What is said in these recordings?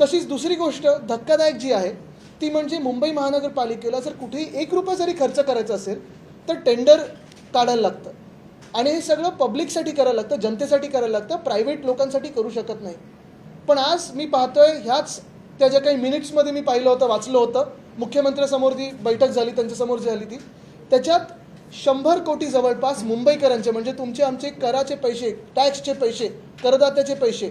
तशीच दुसरी गोष्ट धक्कादायक जी आहे ती म्हणजे मुंबई महानगरपालिकेला जर कुठेही एक रुपया जरी खर्च करायचा असेल तर टेंडर काढायला लागतं. आणि हे सगळं पब्लिकसाठी करायला लागतं जनतेसाठी करायला लागतं प्रायव्हेट लोकांसाठी करू शकत नाही. पण आज मी पाहतोय ह्याच त्या ज्या काही मिनिट्समध्ये मी पाहिलं होतं वाचलं होतं मुख्यमंत्र्यासमोर जी बैठक झाली त्यांच्यासमोर जी झाली ती त्याच्यात शंभर कोटी जवळपास मुंबईकरांचे म्हणजे तुमचे आमचे कराचे पैसे टॅक्सचे पैसे करदात्याचे पैसे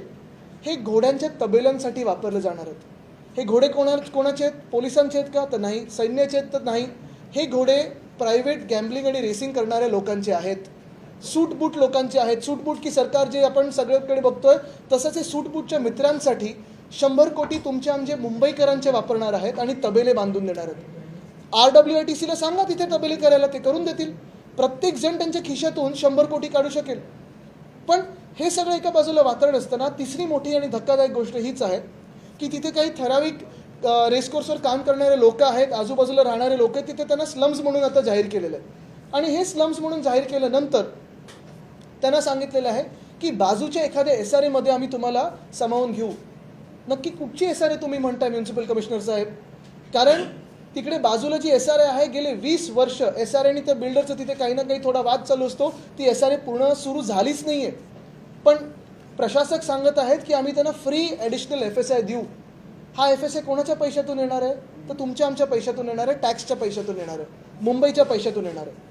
हे घोड्यांच्या तबेल्यांसाठी वापरलं जाणार आहेत. हे घोडे कोणा कोणाचे आहेत? पोलिसांचे आहेत का? तर नाही. सैन्याचे आहेत तर नाही. हे घोडे प्रायव्हेट गॅम्बलिंग आणि रेसिंग करणाऱ्या लोकांचे आहेत. सूटबूट लोकांचे आहेत. सूटबूट की सरकार जे आपण सगळ्याकडे बघतोय तसंच हे सूटबूटच्या मित्रांसाठी शंभर कोटी तुमच्या आमचे मुंबईकरांचे वापरणार आहेत आणि तबेले बांधून देणार आहेत. आर डब्ल्यू आय टी सीला सांगा तिथे तबेले करायला ते करून देतील. प्रत्येक जण त्यांच्या खिशातून शंभर कोटी काढू शकेल. पण हे सगळं एका बाजूला वातावरण असताना तिसरी मोठी आणि धक्कादायक गोष्ट हीच आहे की तिथे काही ठराविक रेसकोर्सवर काम करणारे लोक आहेत आजूबाजूला राहणारे लोक आहेत तिथे त्यांना स्लम्स म्हणून आता जाहीर केलेलं आहे. आणि हे स्लम्स म्हणून जाहीर केल्यानंतर त्यांना सांगितलेलं आहे की बाजूच्या एखाद्या एस आर एमध्ये आम्ही तुम्हाला सामावून घेऊ. नक्की कुठची एस आर ए तुम्ही म्हणताय म्युन्सिपल कमिशनर साहेब? कारण तिकडे बाजूला जी एस आर ए आहे गेले वीस वर्ष एस आर आणि त्या बिल्डरचं तिथे काही ना काही थोडा वाद चालू असतो. ती एस आर ए पूर्ण सुरू झालीच नाही आहे पण प्रशासक सांगत आहेत की आम्ही त्यांना free additional F S I देऊ. हा एफ एस आय कोणाच्या पैशातून येणार आहे? तर तुमच्या आमच्या पैशातून येणार आहे टॅक्सच्या पैशातून येणार आहे मुंबईच्या पैशातून येणार आहे.